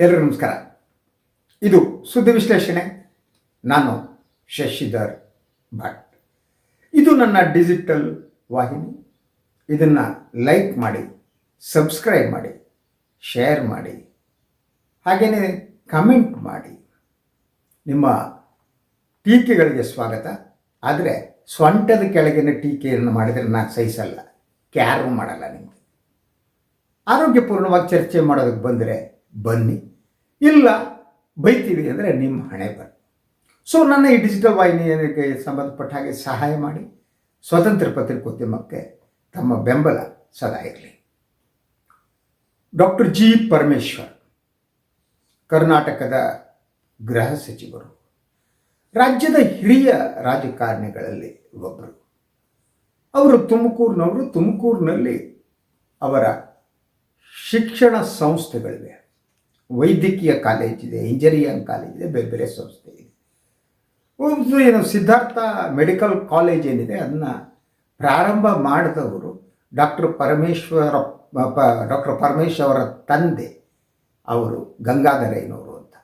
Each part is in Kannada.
ಎಲ್ಲರಿಗೂ ನಮಸ್ಕಾರ. ಇದು ಸುದ್ದಿ ವಿಶ್ಲೇಷಣೆ. ನಾನು ಶಶಿಧರ್ ಭಟ್. ಇದು ನನ್ನ ಡಿಜಿಟಲ್ ವಾಹಿನಿ. ಇದನ್ನು ಲೈಕ್ ಮಾಡಿ ಸಬ್ಸ್ಕ್ರೈಬ್ ಮಾಡಿ ಶೇರ್ ಮಾಡಿ ಹಾಗೆಯೇ ಕಮೆಂಟ್ ಮಾಡಿ. ನಿಮ್ಮ ಟೀಕೆಗಳಿಗೆ ಸ್ವಾಗತ. ಆದರೆ ಸ್ವಂಟದ ಕೆಳಗಿನ ಟೀಕೆಯನ್ನು ಮಾಡಿದರೆ ನಾನು ಸಹಿಸಲ್ಲ. ಕ್ಯಾರು ಮಾಡಲ್ಲ ನಿಮಗೆ. ಆರೋಗ್ಯಪೂರ್ಣವಾಗಿ ಚರ್ಚೆ ಮಾಡೋದಕ್ಕೆ ಬಂದರೆ ಬನ್ನಿ. ಇಲ್ಲ, ಬೈತೀವಿ ಅಂದರೆ ನಿಮ್ಮ ಹಣೆ ಬರ ಸೊ ನನ್ನ ಈ ಡಿಜಿಟಲ್ ವಾಹಿನಿಗೆ ಸಂಬಂಧಪಟ್ಟ ಹಾಗೆ ಸಹಾಯ ಮಾಡಿ, ಸ್ವತಂತ್ರ ಪತ್ರಿಕೋದ್ಯಮಕ್ಕೆ ತಮ್ಮ ಬೆಂಬಲ ಸದಾ ಇರಲಿ. ಡಾಕ್ಟರ್ ಜಿ ಪರಮೇಶ್ವರ್, ಕರ್ನಾಟಕದ ಗೃಹ ಸಚಿವರು, ರಾಜ್ಯದ ಹಿರಿಯ ರಾಜಕಾರಣಿಗಳಲ್ಲಿ ಒಬ್ಬರು ಅವರು ತುಮಕೂರಿನವರು, ತುಮಕೂರಿನಲ್ಲಿ ಅವರ ಶಿಕ್ಷಣ ಸಂಸ್ಥೆಗಳಿವೆ. ವೈದ್ಯಕೀಯ ಕಾಲೇಜಿದೆ ಇಂಜಿನಿಯರಿಂಗ್ ಕಾಲೇಜಿದೆ ಬೇರೆ ಬೇರೆ ಸಂಸ್ಥೆ ಇದೆ. ಒಂದು ಏನು ಸಿದ್ಧಾರ್ಥ ಮೆಡಿಕಲ್ ಕಾಲೇಜ್ ಏನಿದೆ, ಅದನ್ನು ಪ್ರಾರಂಭ ಮಾಡಿದವರು ಡಾಕ್ಟರ್ ಪರಮೇಶ್ವರ ಡಾಕ್ಟರ್ ಪರಮೇಶ್ ಅವರ ತಂದೆ ಅವರು, ಗಂಗಾಧರಯ್ಯನವರು ಅಂತ.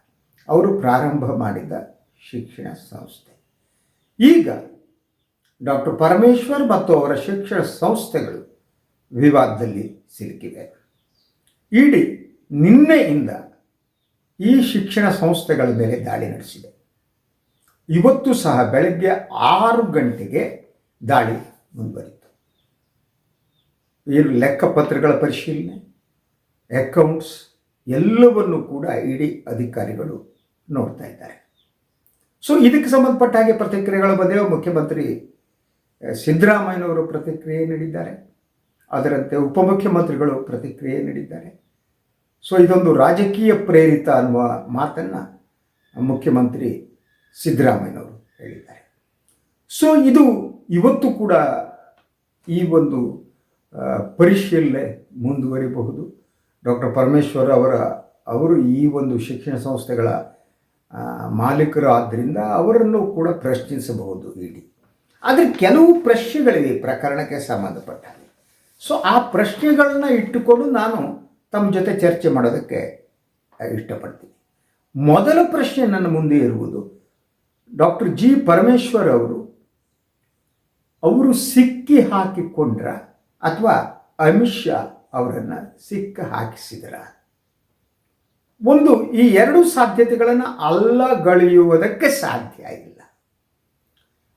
ಅವರು ಪ್ರಾರಂಭ ಮಾಡಿದ ಶಿಕ್ಷಣ ಸಂಸ್ಥೆ. ಈಗ ಡಾಕ್ಟರ್ ಪರಮೇಶ್ವರ್ ಮತ್ತು ಅವರ ಶಿಕ್ಷಣ ಸಂಸ್ಥೆಗಳು ವಿವಾದದಲ್ಲಿ ಸಿಲುಕಿವೆ. ಇಡೀ ನಿನ್ನೆಯಿಂದ ಈ ಶಿಕ್ಷಣ ಸಂಸ್ಥೆಗಳ ಮೇಲೆ ದಾಳಿ ನಡೆಸಿದೆ. ಇವತ್ತು ಸಹ ಬೆಳಗ್ಗೆ ಆರು ಗಂಟೆಗೆ ದಾಳಿ ಮುಂದುವರಿತು. ಏನು ಲೆಕ್ಕಪತ್ರಗಳ ಪರಿಶೀಲನೆ ಅಕೌಂಟ್ಸ್ ಎಲ್ಲವನ್ನು ಕೂಡ ಇಡೀ ಅಧಿಕಾರಿಗಳು ನೋಡ್ತಾ ಇದ್ದಾರೆ. ಸೊ ಇದಕ್ಕೆ ಸಂಬಂಧಪಟ್ಟ ಹಾಗೆ ಪ್ರತಿಕ್ರಿಯೆಗಳು ಬಂದಿವೆ ಮುಖ್ಯಮಂತ್ರಿ ಸಿದ್ದರಾಮಯ್ಯನವರು ಪ್ರತಿಕ್ರಿಯೆ ನೀಡಿದ್ದಾರೆ. ಅದರಂತೆ ಉಪಮುಖ್ಯಮಂತ್ರಿಗಳು ಪ್ರತಿಕ್ರಿಯೆ ನೀಡಿದ್ದಾರೆ. ಸೊ ಇದೊಂದು ರಾಜಕೀಯ ಪ್ರೇರಿತ ಅನ್ನುವ ಮಾತನ್ನು ಮುಖ್ಯಮಂತ್ರಿ ಸಿದ್ದರಾಮಯ್ಯನವರು ಹೇಳಿದ್ದಾರೆ. ಸೊ ಇದು ಇವತ್ತು ಕೂಡ ಈ ಒಂದು ಪರಿಶೀಲನೆ ಮುಂದುವರಿಬಹುದು. ಡಾಕ್ಟರ್ ಪರಮೇಶ್ವರ್ ಅವರ, ಅವರು ಈ ಒಂದು ಶಿಕ್ಷಣ ಸಂಸ್ಥೆಗಳ ಮಾಲೀಕರು ಆದ್ದರಿಂದ ಅವರನ್ನು ಕೂಡ ಪ್ರಶ್ನಿಸಬಹುದು ಇಡೀ. ಆದರೆ ಕೆಲವು ಪ್ರಶ್ನೆಗಳಿವೆ ಪ್ರಕರಣಕ್ಕೆ ಸಂಬಂಧಪಟ್ಟ ಸೊ ಆ ಪ್ರಶ್ನೆಗಳನ್ನ ಇಟ್ಟುಕೊಂಡು ನಾನು ತಮ್ಮ ಜೊತೆ ಚರ್ಚೆ ಮಾಡೋದಕ್ಕೆ ಇಷ್ಟಪಡ್ತೀನಿ. ಮೊದಲ ಪ್ರಶ್ನೆ ನನ್ನ ಮುಂದೆ ಇರುವುದು, ಡಾಕ್ಟರ್ ಜಿ ಪರಮೇಶ್ವರ್ ಅವರು ಅವರು ಸಿಕ್ಕಿ ಹಾಕಿಕೊಂಡ್ರ ಅಥವಾ ಅಮಿತ್ ಶಾ ಅವರನ್ನು ಸಿಕ್ಕ ಹಾಕಿಸಿದ್ರ? ಒಂದು, ಈ ಎರಡು ಸಾಧ್ಯತೆಗಳನ್ನು ಅಲ್ಲಗಳೆಯುವುದಕ್ಕೆ ಸಾಧ್ಯ ಇಲ್ಲ.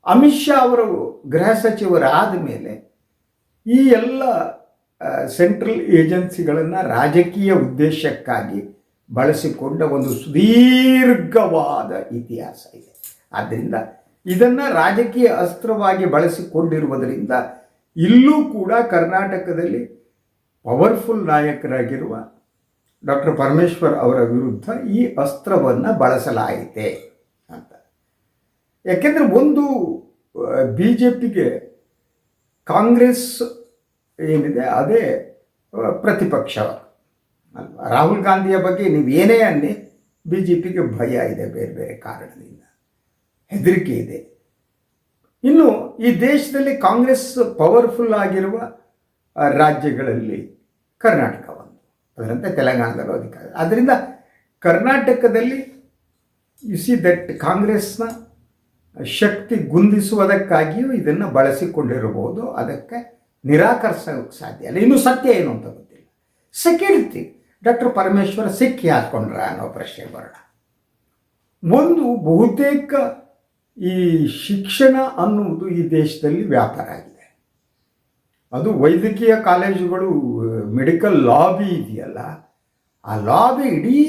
ಅಮಿತ್ ಶಾ ಅವರು ಗೃಹ ಸಚಿವರಾದ ಮೇಲೆ ಈ ಎಲ್ಲ ಸೆಂಟ್ರಲ್ ಏಜೆನ್ಸಿಗಳನ್ನು ರಾಜಕೀಯ ಉದ್ದೇಶಕ್ಕಾಗಿ ಬಳಸಿಕೊಂಡ ಒಂದು ಸುದೀರ್ಘವಾದ ಇತಿಹಾಸ ಇದೆ. ಆದ್ದರಿಂದ ಇದನ್ನು ರಾಜಕೀಯ ಅಸ್ತ್ರವಾಗಿ ಬಳಸಿಕೊಂಡಿರುವುದರಿಂದ ಇಲ್ಲೂ ಕೂಡ ಕರ್ನಾಟಕದಲ್ಲಿ ಪವರ್ಫುಲ್ ನಾಯಕರಾಗಿರುವ ಡಾಕ್ಟರ್ ಪರಮೇಶ್ವರ್ ಅವರ ವಿರುದ್ಧ ಈ ಅಸ್ತ್ರವನ್ನು ಬಳಸಲಾಯಿತೆ ಅಂತ. ಯಾಕೆಂದರೆ ಒಂದು ಬಿ ಜೆ ಪಿಗೆ ಕಾಂಗ್ರೆಸ್ ಏನಿದೆ, ಅದೇ ಪ್ರತಿಪಕ್ಷ. ರಾಹುಲ್ ಗಾಂಧಿಯ ಬಗ್ಗೆ ನೀವು ಏನೇ ಅನ್ನಿ ಬಿ ಜೆ ಪಿಗೆ ಭಯ ಇದೆ ಬೇರೆ ಬೇರೆ ಕಾರಣದಿಂದ. ಹೆದರಿಕೆ ಇದೆ. ಇನ್ನು ಈ ದೇಶದಲ್ಲಿ ಕಾಂಗ್ರೆಸ್ ಪವರ್ಫುಲ್ ಆಗಿರುವ ರಾಜ್ಯಗಳಲ್ಲಿ ಕರ್ನಾಟಕ ಒಂದು. ಅದರಂತೆ ತೆಲಂಗಾಣದಲ್ಲೂ ಅಧಿಕಾರ. ಆದ್ದರಿಂದ ಕರ್ನಾಟಕದಲ್ಲಿ ಯು ಸಿ ದಟ್ ಕಾಂಗ್ರೆಸ್ನ ಶಕ್ತಿ ಗುಂದಿಸುವುದಕ್ಕಾಗಿಯೂ ಇದನ್ನು ಬಳಸಿಕೊಂಡಿರಬಹುದು. ಅದಕ್ಕೆ ನಿರಾಕರಿಸೋಕ್ಕೆ ಸಾಧ್ಯ ಇಲ್ಲ. ಇನ್ನೂ ಸತ್ಯ ಏನು ಅಂತ ಗೊತ್ತಿಲ್ಲ. ಸೆಕೆಂಡ್ ಡಾಕ್ಟರ್ ಪರಮೇಶ್ವರ ಸಿಕ್ಕಿ ಹಾಕ್ಕೊಂಡ್ರ ಅನ್ನೋ ಪ್ರಶ್ನೆ ಬರೋಣ. ಒಂದು ಬಹುತೇಕ ಈ ಶಿಕ್ಷಣ ಅನ್ನುವುದು ಈ ದೇಶದಲ್ಲಿ ವ್ಯಾಪಾರ ಆಗಿದೆ. ಅದು ವೈದ್ಯಕೀಯ ಕಾಲೇಜುಗಳು, ಮೆಡಿಕಲ್ ಲಾಬಿ ಇದೆಯಲ್ಲ, ಆ ಲಾಬಿ ಇಡೀ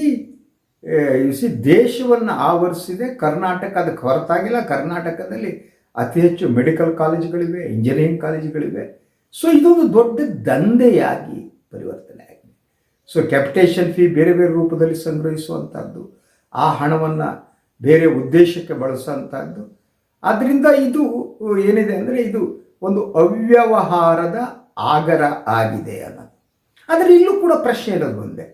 ಸಿ ದೇಶವನ್ನು ಆವರಿಸಿದೆ. ಕರ್ನಾಟಕ ಅದಕ್ಕೆ ಹೊರತಾಗಿಲ್ಲ. ಕರ್ನಾಟಕದಲ್ಲಿ ಅತಿ ಹೆಚ್ಚು ಮೆಡಿಕಲ್ ಕಾಲೇಜುಗಳಿವೆ, ಇಂಜಿನಿಯರಿಂಗ್ ಕಾಲೇಜುಗಳಿವೆ. ಸೊ ಇದೊಂದು ದೊಡ್ಡ ದಂಧೆಯಾಗಿ ಪರಿವರ್ತನೆ ಆಗಿದೆ. ಸೊ ಕ್ಯಾಪಿಟೇಷನ್ ಫೀ ಬೇರೆ ಬೇರೆ ರೂಪದಲ್ಲಿ ಸಂಗ್ರಹಿಸುವಂಥದ್ದು ಆ ಹಣವನ್ನು ಬೇರೆ ಉದ್ದೇಶಕ್ಕೆ ಬಳಸುವಂಥದ್ದು ಆದ್ದರಿಂದ ಇದು, ಏನಿದೆ ಅಂದರೆ ಇದು ಒಂದು ಅವ್ಯವಹಾರದ ಆಗರ ಆಗಿದೆ ಅನ್ನೋದು. ಆದರೆ ಇಲ್ಲೂ ಕೂಡ ಪ್ರಶ್ನೆ ಇರೋದು ಒಂದೇ.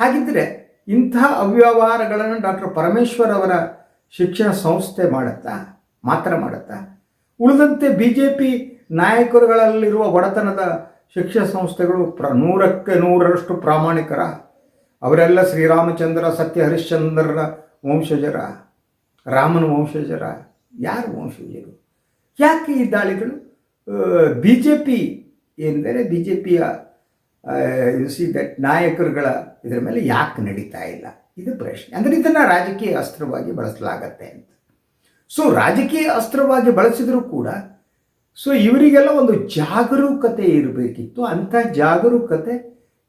ಹಾಗಿದ್ದರೆ ಇಂತಹ ಅವ್ಯವಹಾರಗಳನ್ನು ಡಾಕ್ಟರ್ ಪರಮೇಶ್ವರ್ ಅವರ ಶಿಕ್ಷಣ ಸಂಸ್ಥೆ ಮಾಡುತ್ತಾ, ಮಾತ್ರ ಮಾಡುತ್ತಾ? ಉಳಿದಂತೆ ಬಿ ಜೆ ಪಿ ನಾಯಕರುಗಳಲ್ಲಿರುವ ಒಡೆತನದ ಶಿಕ್ಷಣ ಸಂಸ್ಥೆಗಳು ಪ್ರ ನೂರಕ್ಕೆ ನೂರರಷ್ಟು ಪ್ರಾಮಾಣಿಕರ. ಅವರೆಲ್ಲ ಶ್ರೀರಾಮಚಂದ್ರ ಸತ್ಯ ಹರಿಶ್ಚಂದ್ರರ ವಂಶಜರ, ರಾಮನ ವಂಶಜರ. ಯಾರು ವಂಶಜರು? ಯಾಕೆ ಈ ದಾಳಿಗಳು? ಬಿ ಜೆ ಪಿ ಎಂದರೆ ಬಿ ಜೆ ಪಿಯ ನಾಯಕರುಗಳ ಇದರ ಮೇಲೆ ಯಾಕೆ ನಡೀತಾ ಇಲ್ಲ? ಇದು ಪ್ರಶ್ನೆ. ಅಂದರೆ ಇದನ್ನು ರಾಜಕೀಯ ಅಸ್ತ್ರವಾಗಿ ಬಳಸಲಾಗತ್ತೆ ಅಂತ. ಸೊ ರಾಜಕೀಯ ಅಸ್ತ್ರವಾಗಿ ಬಳಸಿದರೂ ಕೂಡ ಸೊ ಇವರಿಗೆಲ್ಲ ಒಂದು ಜಾಗರೂಕತೆ ಇರಬೇಕಿತ್ತು. ಅಂಥ ಜಾಗರೂಕತೆ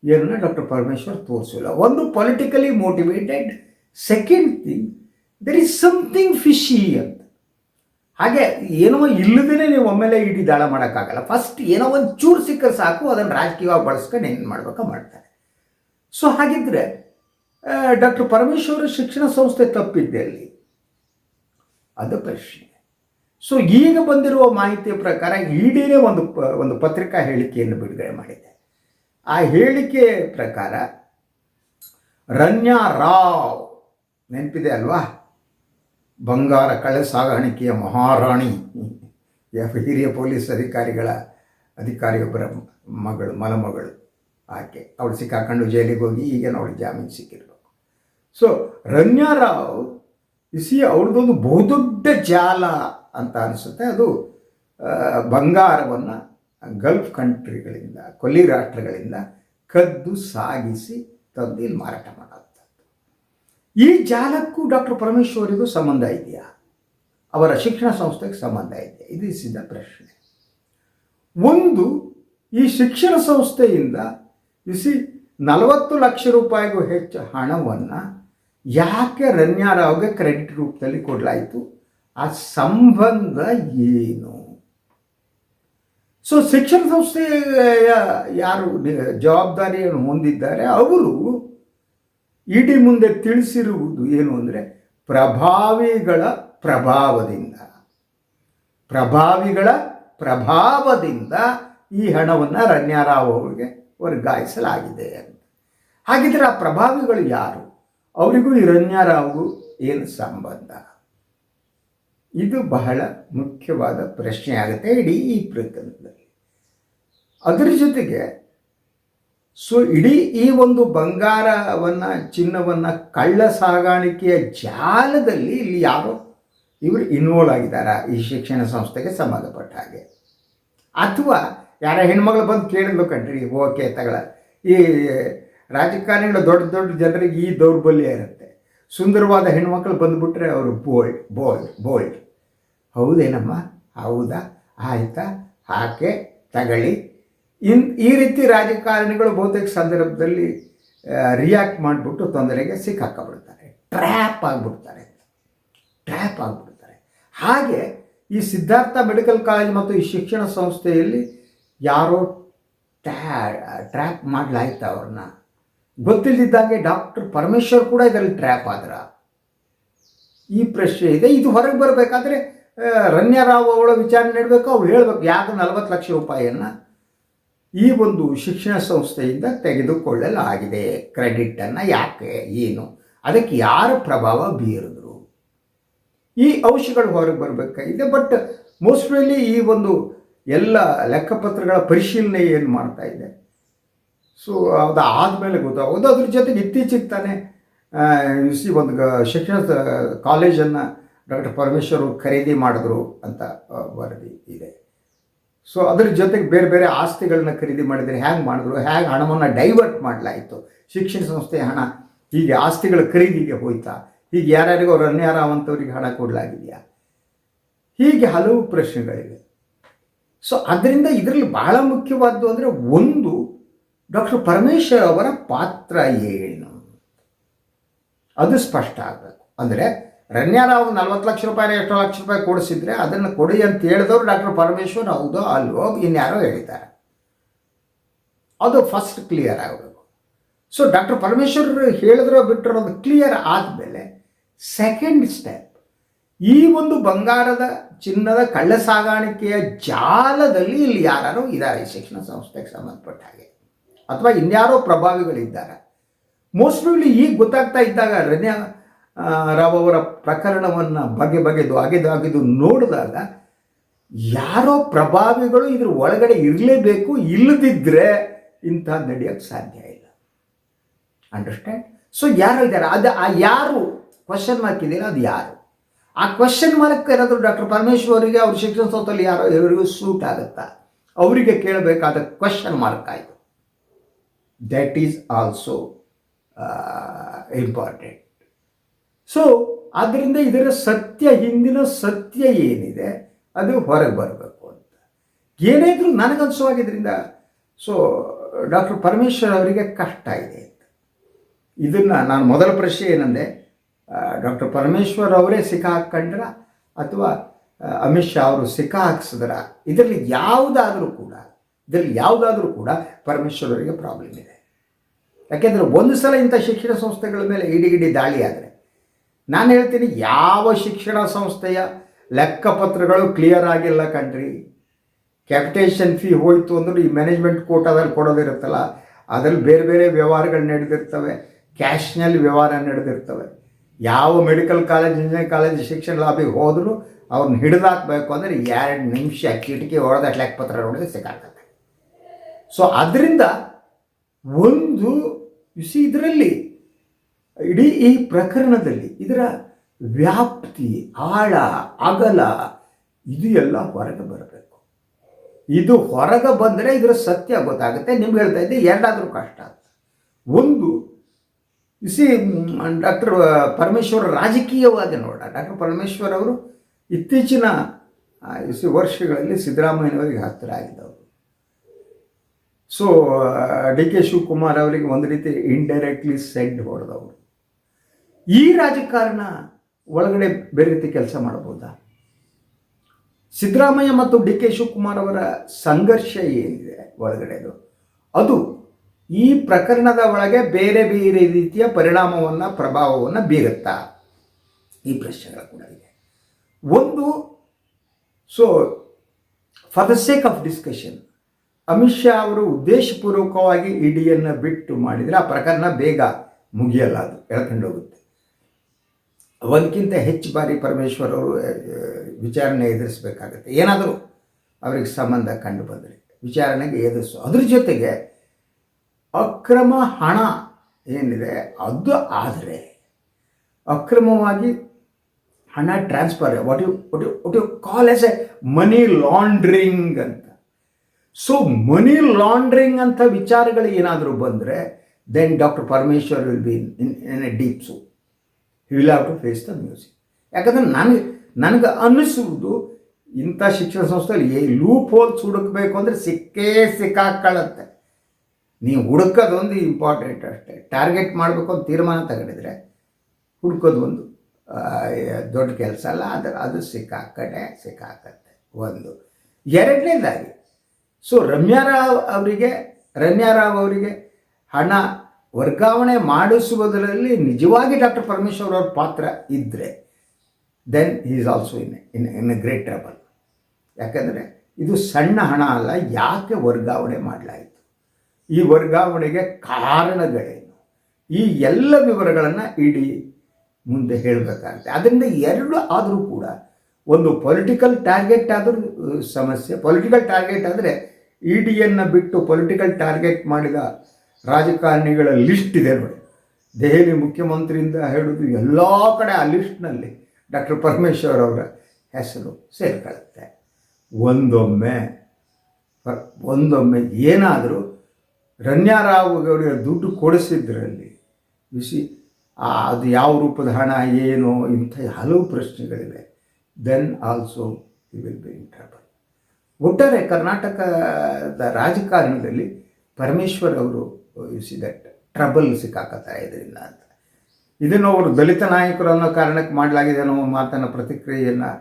ಏನನ್ನ ಡಾಕ್ಟರ್ ಪರಮೇಶ್ವರ್ ತೋರಿಸಿಲ್ಲ. ಒಂದು politically motivated second thing there is something fishy ಅಂತ. ಹಾಗೆ ಏನೋ ಇಲ್ಲದೇ ನೀವು ಒಮ್ಮೆಲೆ ಇಡೀ ದಾಳ ಮಾಡೋಕ್ಕಾಗಲ್ಲ. ಫಸ್ಟ್ ಏನೋ ಒಂದು ಚೂರು ಸಿಕ್ಕರೆ ಸಾಕು, ಅದನ್ನು ರಾಜಕೀಯವಾಗಿ ಬಳಸ್ಕೊಂಡು ಏನು ಮಾಡ್ಬೇಕು ಮಾಡ್ತಾರೆ. ಸೊ ಹಾಗಿದ್ರೆ ಡಾಕ್ಟರ್ ಪರಮೇಶ್ವರ ಶಿಕ್ಷಣ ಸಂಸ್ಥೆ ತಪ್ಪಿದ್ದೆ ಅಲ್ಲಿ. ಅದು ಪ್ರಶ್ನೆ. ಸೊ ಈಗ ಬಂದಿರುವ ಮಾಹಿತಿಯ ಪ್ರಕಾರ ಇಡೀನೇ ಒಂದು ಪ, ಒಂದು ಪತ್ರಿಕಾ ಹೇಳಿಕೆಯನ್ನು ಬಿಡುಗಡೆ ಮಾಡಿದೆ. ಆ ಹೇಳಿಕೆ ಪ್ರಕಾರ ರನ್ಯಾ ರಾವ್, ನೆನಪಿದೆ ಅಲ್ವಾ? ಬಂಗಾರ ಕಳೆ ಸಾಗಾಣಿಕೆಯ ಮಹಾರಾಣಿ, ಎಫ್, ಹಿರಿಯ ಪೊಲೀಸ್ ಅಧಿಕಾರಿಗಳ ಅಧಿಕಾರಿಯೊಬ್ಬರ ಮಗಳು, ಮಲಮಗಳು ಆಕೆ. ಅವಳು ಸಿಕ್ಕಾಕೊಂಡು ಜೈಲಿಗೆ ಹೋಗಿ ಈಗ ಅವಳು ಜಾಮೀನು ಸಿಕ್ಕಿರಬೇಕು ಸೊ ರನ್ಯಾ ರಾವ್ ಇಸಿ ಅವ್ರದ್ದೊಂದು ಬಹುದೊಡ್ಡ ಜಾಲ ಅಂತ ಅನಿಸುತ್ತೆ. ಅದು ಬಂಗಾರವನ್ನು ಗಲ್ಫ್ ಕಂಟ್ರಿಗಳಿಂದ, ಕೊಲ್ಲಿ ರಾಷ್ಟ್ರಗಳಿಂದ ಕದ್ದು ಸಾಗಿಸಿ ತಂದು ಇಲ್ಲಿ ಮಾರಾಟ ಮಾಡುವಂಥದ್ದು ಈ ಜಾಲಕ್ಕೂ ಡಾಕ್ಟರ್ ಪರಮೇಶ್ವರಿಗೂ ಸಂಬಂಧ ಇದೆಯಾ? ಅವರ ಶಿಕ್ಷಣ ಸಂಸ್ಥೆಗೆ ಸಂಬಂಧ ಇದೆಯಾ? ಇದು ಸಿದ್ಧ ಪ್ರಶ್ನೆ. ಒಂದು, ಈ ಶಿಕ್ಷಣ ಸಂಸ್ಥೆಯಿಂದ ಇಸಿ ನಲವತ್ತು ಲಕ್ಷ ರೂಪಾಯಿಗೂ ಹೆಚ್ಚು ಹಣವನ್ನು ಯಾಕೆ ರನ್ಯಾರಾವ್ಗೆ ಕ್ರೆಡಿಟ್ ರೂಪದಲ್ಲಿ ಕೊಡಲಾಯಿತು? ಆ ಸಂಬಂಧ ಏನು? ಸೊ ಶಿಕ್ಷಣ ಸಂಸ್ಥೆಯ ಯಾರು ಜವಾಬ್ದಾರಿಯನ್ನು ಹೊಂದಿದ್ದಾರೆ? ಅವರು ಇಡೀ ಮುಂದೆ ತಿಳಿಸಿರುವುದು ಏನು ಅಂದರೆ ಪ್ರಭಾವಿಗಳ ಪ್ರಭಾವದಿಂದ. ಪ್ರಭಾವಿಗಳ ಪ್ರಭಾವದಿಂದ ಈ ಹಣವನ್ನು ರಣ್ಯಾರಾವ್ ಅವರಿಗೆ ವರ್ಗಾಯಿಸಲಾಗಿದೆ ಅಂತ. ಹಾಗಿದ್ರೆ ಆ ಪ್ರಭಾವಿಗಳು ಯಾರು? ಅವರಿಗೂ ಈ ರಣ್ಯಾರಾವ್ಗೂ ಏನು ಸಂಬಂಧ? ಇದು ಬಹಳ ಮುಖ್ಯವಾದ ಪ್ರಶ್ನೆ ಆಗುತ್ತೆ ಇಡೀ ಈ ಪ್ರಕರಣದಲ್ಲಿ ಅದರ ಜೊತೆಗೆ, ಸೊ ಇಡೀ ಈ ಒಂದು ಬಂಗಾರವನ್ನು, ಚಿನ್ನವನ್ನು ಕಳ್ಳ ಸಾಗಾಣಿಕೆಯ ಜಾಲದಲ್ಲಿ ಇಲ್ಲಿ ಯಾರು ಇವರು ಇನ್ವಾಲ್ವ್ ಆಗಿದ್ದಾರೆ? ಈ ಶಿಕ್ಷಣ ಸಂಸ್ಥೆಗೆ ಸಂಬಂಧಪಟ್ಟ ಹಾಗೆ. ಅಥವಾ ಯಾರ ಹೆಣ್ಮಗಳು ಬಂದು ಕೇಳಿದ್ಲು ಕಣ್ರಿ ಓಕೆ ತಗಳ, ಈ ರಾಜಕಾರಣಿಗಳ ದೊಡ್ಡ ದೊಡ್ಡ ಜನರಿಗೆ ಈ ದೌರ್ಬಲ್ಯ ಇರುತ್ತೆ. ಸುಂದರವಾದ ಹೆಣ್ಮಕ್ಳು ಬಂದುಬಿಟ್ರೆ ಅವರು ಬೋಲ್ಡ್ ಬೋಲ್ಡ್ ಬೋಲ್ಡ್ ಹೌದೇನಮ್ಮ? ಹೌದಾ? ಆಯಿತಾ? ಹಾಕೆ ತಗಳಿ ಇನ್ ಈ ರೀತಿ ರಾಜಕಾರಣಿಗಳು ಬಹುತೇಕ ಸಂದರ್ಭದಲ್ಲಿ ರಿಯಾಕ್ಟ್ ಮಾಡಿಬಿಟ್ಟು ತೊಂದರೆಗೆ ಸಿಕ್ಕಾಕ್ಕಬಿಡ್ತಾರೆ. ಟ್ರ್ಯಾಪ್ ಆಗಿಬಿಡ್ತಾರೆ. ಟ್ರ್ಯಾಪ್ ಆಗಿಬಿಡ್ತಾರೆ. ಹಾಗೆ ಈ ಸಿದ್ಧಾರ್ಥ ಮೆಡಿಕಲ್ ಕಾಲೇಜ್ ಮತ್ತು ಈ ಶಿಕ್ಷಣ ಸಂಸ್ಥೆಯಲ್ಲಿ ಯಾರೋ ಟ್ಯಾ ಟ್ರ್ಯಾಪ್ ಮಾಡಲಾಯ್ತು ಅವ್ರನ್ನ. ಗೊತ್ತಿಲ್ಲದಿದ್ದಾಗೆ ಡಾಕ್ಟರ್ ಪರಮೇಶ್ವರ್ ಕೂಡ ಇದರಲ್ಲಿ ಟ್ರ್ಯಾಪ್ ಆದ್ರ. ಈ ಪ್ರಶ್ನೆ ಇದೆ. ಇದು ಹೊರಗೆ ಬರಬೇಕಾದ್ರೆ ರಣ್ಯರಾವ್ ಅವಳ ವಿಚಾರಣೆ ನೀಡಬೇಕು ಅವ್ರು ಹೇಳಬೇಕು, ಯಾಕೆ ನಲವತ್ತು ಲಕ್ಷ ರೂಪಾಯಿಯನ್ನು ಈ ಒಂದು ಶಿಕ್ಷಣ ಸಂಸ್ಥೆಯಿಂದ ತೆಗೆದುಕೊಳ್ಳಲಾಗಿದೆ ಕ್ರೆಡಿಟನ್ನು ಯಾಕೆ, ಏನು? ಅದಕ್ಕೆ ಯಾರು ಪ್ರಭಾವ ಬೀರಿದ್ರು? ಈ ಅಂಶಗಳು ಹೊರಗೆ ಬರಬೇಕಾಗಿದೆ, ಬಟ್ ಮೋಸ್ಟ್ಲಿ ಈ ಒಂದು ಎಲ್ಲ ಲೆಕ್ಕಪತ್ರಗಳ ಪರಿಶೀಲನೆ ಏನು ಮಾಡ್ತಾ ಇದೆ? ಸೊ ಅದು ಆದಮೇಲೆ ಗೊತ್ತಾಗೋದು. ಅದ್ರ ಜೊತೆಗೆ ಇತ್ತೀಚೆಗೆ ತಾನೇ ಈ ಒಂದು ಶಿಕ್ಷಣ ಕಾಲೇಜನ್ನು ಡಾಕ್ಟರ್ ಪರಮೇಶ್ವರ್ ಖರೀದಿ ಮಾಡಿದ್ರು ಅಂತ ವರದಿ ಇದೆ. ಸೊ ಅದ್ರ ಜೊತೆಗೆ ಬೇರೆ ಬೇರೆ ಆಸ್ತಿಗಳನ್ನ ಖರೀದಿ ಮಾಡಿದರೆ ಹ್ಯಾಂಗೆ ಮಾಡಿದ್ರು, ಹ್ಯಾಂಗ್ ಹಣವನ್ನು ಡೈವರ್ಟ್ ಮಾಡಲಾಯಿತು? ಶಿಕ್ಷಣ ಸಂಸ್ಥೆಯ ಹಣ ಹೀಗೆ ಆಸ್ತಿಗಳ ಖರೀದಿಗೆ ಹೋಯ್ತಾ? ಹೀಗೆ ಯಾರ್ಯಾರಿಗೂ ಅವ್ರು ಅನ್ಯಾರಾವಂಥವ್ರಿಗೆ ಹಣ ಕೊಡಲಾಗಿದೆಯಾ? ಹೀಗೆ ಹಲವು ಪ್ರಶ್ನೆಗಳಿವೆ. ಸೊ ಅದರಿಂದ ಇದರಲ್ಲಿ ಬಹಳ ಮುಖ್ಯವಾದ್ದು ಅಂದರೆ ಒಂದು, ಡಾಕ್ಟರ್ ಪರಮೇಶ್ವರ್ ಅವರ ಪಾತ್ರ ಏನು? ಅದು ಸ್ಪಷ್ಟ ಆಗಬೇಕು. ಅಂದರೆ ರಣ್ಯಾರಾವ್ ನಲ್ವತ್ತು ಲಕ್ಷ ರೂಪಾಯಿ ಎಷ್ಟು ಲಕ್ಷ ರೂಪಾಯಿ ಕೊಡಿಸಿದ್ರೆ ಅದನ್ನು ಕೊಡಿ ಅಂತ ಹೇಳಿದವರು ಡಾಕ್ಟರ್ ಪರಮೇಶ್ವರ್ ಹೌದೋ ಅಲ್ವೋ ಇನ್ಯಾರೋ ಹೇಳಿದ್ದಾರೆ. ಅದು ಫಸ್ಟ್ ಕ್ಲಿಯರ್ ಆಗಬೇಕು. ಸೊ ಡಾಕ್ಟರ್ ಪರಮೇಶ್ವರ್ ಹೇಳಿದ್ರೋ ಬಿಟ್ಟರೆ ಅದು ಕ್ಲಿಯರ್ ಆದಮೇಲೆ ಸೆಕೆಂಡ್ ಸ್ಟೆಪ್ ಈ ಒಂದು ಬಂಗಾರದ ಚಿನ್ನದ ಕಳ್ಳ ಸಾಗಾಣಿಕೆಯ ಜಾಲದಲ್ಲಿ ಇಲ್ಲಿ ಯಾರು ಇದ್ದಾರೆ, ಈ ಶಿಕ್ಷಣ ಸಂಸ್ಥೆಗೆ ಸಂಬಂಧಪಟ್ಟ ಹಾಗೆ. ಅಥವಾ ಇನ್ಯಾರೋ ಪ್ರಭಾವಿಗಳಿದ್ದಾರೆ. ಮೋಸ್ಟ್ಲಿ ಈಗ ಗೊತ್ತಾಗ್ತಾ ಇದ್ದಾಗ ರನ್ಯಾ ರಾವ್ ಅವರ ಪ್ರಕರಣವನ್ನು ಬಗೆ ಬಗೆದು ಅಗೆದು ಅಗೆದು ನೋಡಿದಾಗ ಯಾರೋ ಪ್ರಭಾವಿಗಳು ಇದ್ರ ಒಳಗಡೆ ಇರಲೇಬೇಕು ಇಲ್ಲದಿದ್ದರೆ ಇಂಥ ನಡೆಯೋಕ್ಕೆ ಸಾಧ್ಯ ಇಲ್ಲ. ಅಂಡರ್ಸ್ಟ್ಯಾಂಡ್ ಸೊ ಯಾರು ಇದ್ದಾರೆ? ಅದು, ಆ ಯಾರು ಕ್ವಶನ್ ಮಾರ್ಕ್ ಇದೆಯಲ್ಲ, ಅದು ಯಾರು? ಆ ಕ್ವಶನ್ ಮಾರ್ಕ್ ಏನಾದರೂ ಡಾಕ್ಟರ್ ಪರಮೇಶ್ವರ್ ಅವರಿಗೆ, ಅವ್ರ ಶಿಕ್ಷಣ ಸಂಸ್ಥೆಯಲ್ಲಿ ಯಾರೋ ಇವರಿಗೂ ಸೂಟ್ ಆಗುತ್ತಾ? ಅವರಿಗೆ ಕೇಳಬೇಕಾದ ಕ್ವಶನ್ ಮಾರ್ಕ್ ಆಯಿತು that is also important so ಆದ್ದರಿಂದ ಇದರ ಸತ್ಯ, ಹಿಂದಿನ ಸತ್ಯ ಏನಿದೆ, ಅದು ಹೊರಗೆ ಬರಬೇಕು ಅಂತ. ಏನೇ ಇದ್ರೂ ನನಗನ್ಸುವಾಗ ಇದರಿಂದ ಸೊ ಡಾಕ್ಟರ್ ಪರಮೇಶ್ವರ್ ಅವರಿಗೆ ಕಷ್ಟ ಇದೆ ಅಂತ. ಇದನ್ನು ನಾನು ಮೊದಲ ಪ್ರಶ್ನೆ ಏನಂದೆ ಡಾಕ್ಟರ್ ಪರಮೇಶ್ವರ್ ಅವರೇ ಸಿಕ್ಕ ಹಾಕ್ಕೊಂಡ್ರ, ಅಥವಾ ಅಮಿತ್ ಶಾ ಅವರು ಸಿಕ್ಕ ಹಾಕ್ಸಿದ್ರ, ಇದರಲ್ಲಿ ಯಾವುದಾದ್ರೂ ಕೂಡ, ಇದರಲ್ಲಿ ಯಾವುದಾದರೂ ಕೂಡ ಪರಮೇಶ್ವರ್ ಅವರಿಗೆ ಪ್ರಾಬ್ಲಮ್ ಇದೆ. ಯಾಕೆಂದರೆ ಒಂದು ಸಲ ಇಂಥ ಶಿಕ್ಷಣ ಸಂಸ್ಥೆಗಳ ಮೇಲೆ ಇಡಿಗಿಡಿ ದಾಳಿ ಆದರೆ ನಾನು ಹೇಳ್ತೀನಿ, ಯಾವ ಶಿಕ್ಷಣ ಸಂಸ್ಥೆಯ ಲೆಕ್ಕಪತ್ರಗಳು ಕ್ಲಿಯರ್ ಆಗಿಲ್ಲ ಕಣ್ರಿ. ಕ್ಯಾಪಿಟೇಷನ್ ಫೀ ಹೋಯಿತು ಅಂದ್ರೆ ಈ ಮ್ಯಾನೇಜ್ಮೆಂಟ್ ಕೋಟಾದಲ್ಲಿ ಕೊಡೋದಿರುತ್ತಲ್ಲ, ಅದರಲ್ಲಿ ಬೇರೆ ಬೇರೆ ವ್ಯವಹಾರಗಳು ನಡೆದಿರ್ತವೆ ಕ್ಯಾಶ್ನಲ್ಲಿ ವ್ಯವಹಾರ ನಡೆದಿರ್ತವೆ. ಯಾವ ಮೆಡಿಕಲ್ ಕಾಲೇಜ್ ಇಂಜಿನಿಯರಿಂಗ್ ಕಾಲೇಜ್ ಶಿಕ್ಷಣ ಲಾಭಿಗೆ ಹೋದರೂ ಅವ್ರನ್ನ ಹಿಡಿದಾಕಬೇಕು ಅಂದರೆ ಎರಡು ನಿಮಿಷ ಕಿಟಕಿ ಹೊಡೆದ ಲೆಕ್ಕಪತ್ರ ನೋಡಿದ್ರೆ ಸಿಕ್ಕಾಗ್ತದೆ. ಸೊ ಅದರಿಂದ ಒಂದು ಸಿ ಇದರಲ್ಲಿ ಇಡೀ ಈ ಪ್ರಕರಣದಲ್ಲಿ ಇದರ ವ್ಯಾಪ್ತಿ, ಆಳ, ಅಗಲ, ಇದು ಎಲ್ಲ ಹೊರಗೆ ಬರಬೇಕು. ಇದು ಹೊರಗೆ ಬಂದರೆ ಇದರ ಸತ್ಯ ಗೊತ್ತಾಗುತ್ತೆ. ನಿಮ್ಗೆ ಹೇಳ್ತಾ ಇದ್ದೆ, ಎರಡಾದರೂ ಕಷ್ಟ ಅಂತ. ಒಂದು ಸಿ ಡಾಕ್ಟರ್ ಪರಮೇಶ್ವರ ರಾಜಕೀಯವಾಗಿ ನೋಡ. ಡಾಕ್ಟರ್ ಪರಮೇಶ್ವರ್ ಅವರು ಇತ್ತೀಚಿನ ಸಿ ವರ್ಷಗಳಲ್ಲಿ ಸಿದ್ದರಾಮಯ್ಯನವರಿಗೆ ಹತ್ತಿರ ಆಗಿದ್ದವರು. ಸೊ ಡಿ ಕೆ ಶಿವಕುಮಾರ್ ಅವರಿಗೆ ಒಂದು ರೀತಿ ಇಂಡೈರೆಕ್ಟ್ಲಿ ಸೆಡ್ ಹೊಡೆದವರು. ಈ ರಾಜಕಾರಣ ಒಳಗಡೆ ಬೇರೆ ರೀತಿ ಕೆಲಸ ಮಾಡಬಹುದಾ? ಸಿದ್ದರಾಮಯ್ಯ ಮತ್ತು ಡಿ ಕೆ ಶಿವಕುಮಾರ್ ಅವರ ಸಂಘರ್ಷ ಏನಿದೆ ಒಳಗಡೆದು? ಅದು ಈ ಪ್ರಕರಣದ ಒಳಗೆ ಬೇರೆ ಬೇರೆ ರೀತಿಯ ಪರಿಣಾಮವನ್ನು, ಪ್ರಭಾವವನ್ನು ಬೀರುತ್ತಾ? ಈ ಪ್ರಶ್ನೆಗಳು ಕೂಡ ಇದೆ. ಒಂದು so for the sake of discussion Amit Shah ಅವರು ಉದ್ದೇಶಪೂರ್ವಕವಾಗಿ ಇಡಿಯನ್ನು ಬಿಟ್ಟು ಮಾಡಿದರೆ ಆ ಪ್ರಕರಣ ಬೇಗ ಮುಗಿಯಲ್ಲ ಅದು ಎಳ್ಕೊಂಡು ಹೋಗುತ್ತೆ ಒಂದಕ್ಕಿಂತ ಹೆಚ್ಚು ಬಾರಿ ಪರಮೇಶ್ವರ್ ಅವರು ಆ, ವಿಚಾರಣೆ ಎದುರಿಸಬೇಕಾಗತ್ತೆ. ಏನಾದರೂ ಅವರಿಗೆ ಸಂಬಂಧ ಕಂಡು ಬಂದರೆ ವಿಚಾರಣೆಗೆ ಎದುರಿಸು. ಅದ್ರ ಜೊತೆಗೆ ಅಕ್ರಮ ಹಣ ಏನಿದೆ ಅದು ಆದರೆ ಅಕ್ರಮವಾಗಿ ಹಣ transfer what you what you what you call as a money laundering ಅಂತ. ಸೊ ಮನಿ ಲಾಂಡ್ರಿಂಗ್ ಅಂತ ವಿಚಾರಗಳು ಏನಾದರೂ ಬಂದರೆ then doctor Parameshwar will be in in a deep soup will have to face the music ಯಾಕಂದರೆ ನನಗೆ ನನಗೆ ಅನ್ನಿಸುವುದು ಇಂಥ ಶಿಕ್ಷಣ ಸಂಸ್ಥೆಯಲ್ಲಿ ಲೂಪ್ ಹೋಲ್ಸ್ ಹುಡುಕಬೇಕು ಅಂದರೆ ಸಿಕ್ಕೇ ಸಿಕ್ಕಾಕೊಳ್ಳುತ್ತೆ. ನೀವು ಹುಡುಕೋದೊಂದು ಇಂಪಾರ್ಟೆಂಟ್ ಅಷ್ಟೇ. ಟಾರ್ಗೆಟ್ ಮಾಡಬೇಕು ಅಂತ ತೀರ್ಮಾನ ತಗೊಂಡಿದ್ರೆ ಹುಡ್ಕೋದು ಒಂದು ದೊಡ್ಡ ಕೆಲಸ ಅಲ್ಲ ಅದರ ಅದು ಸಿಕ್ಕಾಕಡೆ ಸಿಕ್ಕಾಕತ್ತೆ. ಒಂದು. ಎರಡನೇದಾಗಿ ಸೊ ರಮ್ಯಾರಾವ್ ಅವರಿಗೆ ರಮ್ಯಾರಾವ್ ಅವರಿಗೆ ಹಣ ವರ್ಗಾವಣೆ ಮಾಡಿಸುವುದರಲ್ಲಿ ನಿಜವಾಗಿ ಡಾಕ್ಟರ್ ಪರಮೇಶ್ವರ್ ಅವ್ರ ಪಾತ್ರ ಇದ್ದರೆ then is also in in in a great trouble ಯಾಕಂದರೆ ಇದು ಸಣ್ಣ ಹಣ ಅಲ್ಲ, ಯಾಕೆ ವರ್ಗಾವಣೆ ಮಾಡಲಾಯಿತು? ಈ ವರ್ಗಾವಣೆಗೆ ಕಾರಣಗಳೇನು? ಈ ಎಲ್ಲ ವಿವರಗಳನ್ನು ಇಡೀ ಮುಂದೆ ಹೇಳಬೇಕಾಗುತ್ತೆ. ಅದರಿಂದ ಎರಡು ಆದರೂ ಕೂಡ, ಒಂದು ಪೊಲಿಟಿಕಲ್ ಟಾರ್ಗೆಟ್ ಆದರೂ, ಸಮಸ್ಯೆ. ಪೊಲಿಟಿಕಲ್ ಟಾರ್ಗೆಟ್ ಆದರೆ ಇ ಡಿಯನ್ನು ಬಿಟ್ಟು ಪೊಲಿಟಿಕಲ್ ಟಾರ್ಗೆಟ್ ಮಾಡಿದ ರಾಜಕಾರಣಿಗಳ ಲಿಸ್ಟ್ ಇದೆ ನೋಡಿ. ದೆಹಲಿ ಮುಖ್ಯಮಂತ್ರಿಯಿಂದ ಹಿಡಿದು ಎಲ್ಲ ಕಡೆ ಆ ಲಿಸ್ಟ್ನಲ್ಲಿ ಡಾಕ್ಟರ್ ಪರಮೇಶ್ವರ್ ಅವರ ಹೆಸರು ಸೇರ್ಕೊಳ್ಳುತ್ತೆ. ಒಂದೊಮ್ಮೆ ಒಂದೊಮ್ಮೆ ಏನಾದರೂ ರಣ್ಯಾರಾವ್ ಅವರಿಗೆ ದುಡ್ಡು ಕೊಡಿಸಿದ್ರಲ್ಲಿ ಬಿಸಿ ಅದು ಯಾವ ರೂಪದ ಹಣ, ಏನು ಇಂಥ ಹಲವು ಪ್ರಶ್ನೆಗಳಿವೆ. Then also you will be in trouble ಒಟ್ಟಾರೆ ಕರ್ನಾಟಕದ ರಾಜಕಾರಣದಲ್ಲಿ ಪರಮೇಶ್ವರ್ ಅವರು ಯು ಸಿ ದಟ್ ಟ್ರಬಲ್ ಸಿಕ್ಕಾಕತ್ತಾರೆ ಇದರಿಂದ ಅಂತ. ಇದನ್ನು ಅವರು ದಲಿತ ನಾಯಕರು ಅನ್ನೋ ಕಾರಣಕ್ಕೆ ಮಾಡಲಾಗಿದೆ ಅನ್ನೋ ಮಾತನ್ನು ಪ್ರತಿಕ್ರಿಯೆಯನ್ನು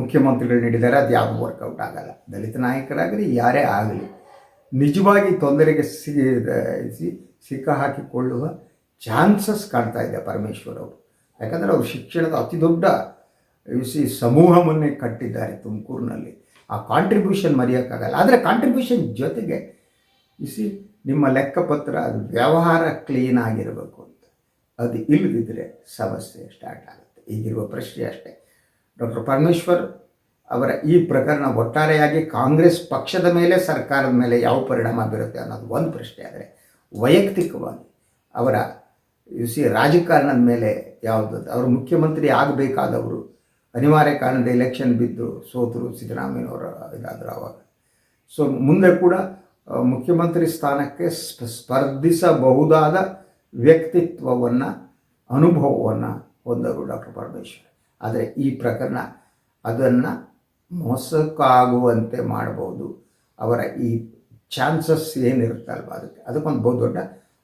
ಮುಖ್ಯಮಂತ್ರಿಗಳು ನೀಡಿದ್ದಾರೆ. ಅದು ಯಾವುದು ವರ್ಕೌಟ್ ಆಗಲ್ಲ. ದಲಿತ ನಾಯಕರಾಗಲಿ, ಯಾರೇ ಆಗಲಿ, ನಿಜವಾಗಿ ತೊಂದರೆಗೆ ಸಿ, ಸಿಕ್ಕ ಹಾಕಿಕೊಳ್ಳುವ ಚಾನ್ಸಸ್ ಕಾಣ್ತಾ ಇದೆ ಪರಮೇಶ್ವರ್ ಅವರು. ಯಾಕಂದರೆ ಅವರು ಶಿಕ್ಷಣದ ಅತಿ ದೊಡ್ಡ ಸಿ ಸಮೂಹವನ್ನೇ ಕಟ್ಟಿದ್ದಾರೆ ತುಮಕೂರಿನಲ್ಲಿ. ಆ ಕಾಂಟ್ರಿಬ್ಯೂಷನ್ ಮರೆಯೋಕ್ಕಾಗಲ್ಲ. ಆದರೆ ಕಾಂಟ್ರಿಬ್ಯೂಷನ್ ಜೊತೆಗೆ ಸಿ ನಿಮ್ಮ ಲೆಕ್ಕಪತ್ರ ಅದು ವ್ಯವಹಾರ ಕ್ಲೀನ್ ಆಗಿರಬೇಕು ಅಂತ. ಅದು ಇಲ್ಲದಿದ್ದರೆ ಸಮಸ್ಯೆ ಸ್ಟಾರ್ಟ್ ಆಗುತ್ತೆ. ಈಗಿರುವ ಪ್ರಶ್ನೆ ಅಷ್ಟೇ. ಡಾಕ್ಟರ್ ಪರಮೇಶ್ವರ್ ಅವರ ಈ ಪ್ರಕರಣ ಒಟ್ಟಾರೆಯಾಗಿ ಕಾಂಗ್ರೆಸ್ ಪಕ್ಷದ ಮೇಲೆ, ಸರ್ಕಾರದ ಮೇಲೆ ಯಾವ ಪರಿಣಾಮ ಬೀರುತ್ತೆ ಅನ್ನೋದು ಒಂದು ಪ್ರಶ್ನೆ ಆದರೆ, ವೈಯಕ್ತಿಕವಾಗಿ ಅವರ ಯು ಸಿ ರಾಜಕಾರಣದ ಮೇಲೆ ಯಾವುದು, ಅವರು ಮುಖ್ಯಮಂತ್ರಿ ಆಗಬೇಕಾದವರು ಅನಿವಾರ್ಯ ಕಾರಣದ ಎಲೆಕ್ಷನ್ ಬಿದ್ದು ಸೋತರು ಸಿದ್ದರಾಮಯ್ಯನವರು ಇದಾದರು ಆವಾಗ ಸೊ ಮುಂದೆ ಕೂಡ ಮುಖ್ಯಮಂತ್ರಿ ಸ್ಥಾನಕ್ಕೆ ಸ್ಪ- ಸ್ಪರ್ಧಿಸಬಹುದಾದ ವ್ಯಕ್ತಿತ್ವವನ್ನು, ಅನುಭವವನ್ನು ಹೊಂದರು ಡಾಕ್ಟರ್ ಪರಮೇಶ್ವರ್. ಆದರೆ ಈ ಪ್ರಕರಣ ಅದನ್ನು ಮೋಸಕ್ಕಾಗುವಂತೆ ಮಾಡಬಹುದು. ಅವರ ಈ ಚಾನ್ಸಸ್ ಏನಿರುತ್ತಲ್ವ ಅದಕ್ಕೆ? ಅದಕ್ಕೊಂದು ಬಹು ದೊಡ್ಡ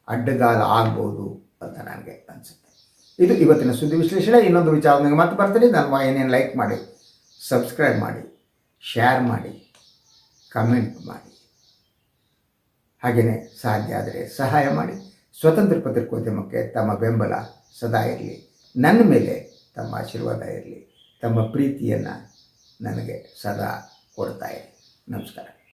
ಅಡ್ಡಗಾಲ ಆಗ್ಬೋದು ಅಂತ ನನಗೆ ಅನಿಸುತ್ತೆ. ಇದು ಇವತ್ತಿನ ಸುದ್ದಿ ವಿಶ್ಲೇಷಣೆ. ಇನ್ನೊಂದು ವಿಚಾರದೊಂದಿಗೆ ಮತ್ತೆ ಬರ್ತೀನಿ. ನನ್ನ ವಾಹಿನಿಯನ್ನು ಲೈಕ್ ಮಾಡಿ, ಸಬ್ಸ್ಕ್ರೈಬ್ ಮಾಡಿ ಶೇರ್ ಮಾಡಿ ಕಮೆಂಟ್ ಮಾಡಿ. ಹಾಗೆಯೇ ಸಾಧ್ಯ ಆದರೆ ಸಹಾಯ ಮಾಡಿ. ಸ್ವತಂತ್ರ ಪತ್ರಿಕೋದ್ಯಮಕ್ಕೆ ತಮ್ಮ ಬೆಂಬಲ ಸದಾ ಇರಲಿ. ನನ್ನ ಮೇಲೆ ತಮ್ಮ ಆಶೀರ್ವಾದ ಇರಲಿ. ತಮ್ಮ ಪ್ರೀತಿಯನ್ನು ನನಗೆ ಸದಾ ಕೊಡ್ತಾ ಇರಿ. ನಮಸ್ಕಾರ.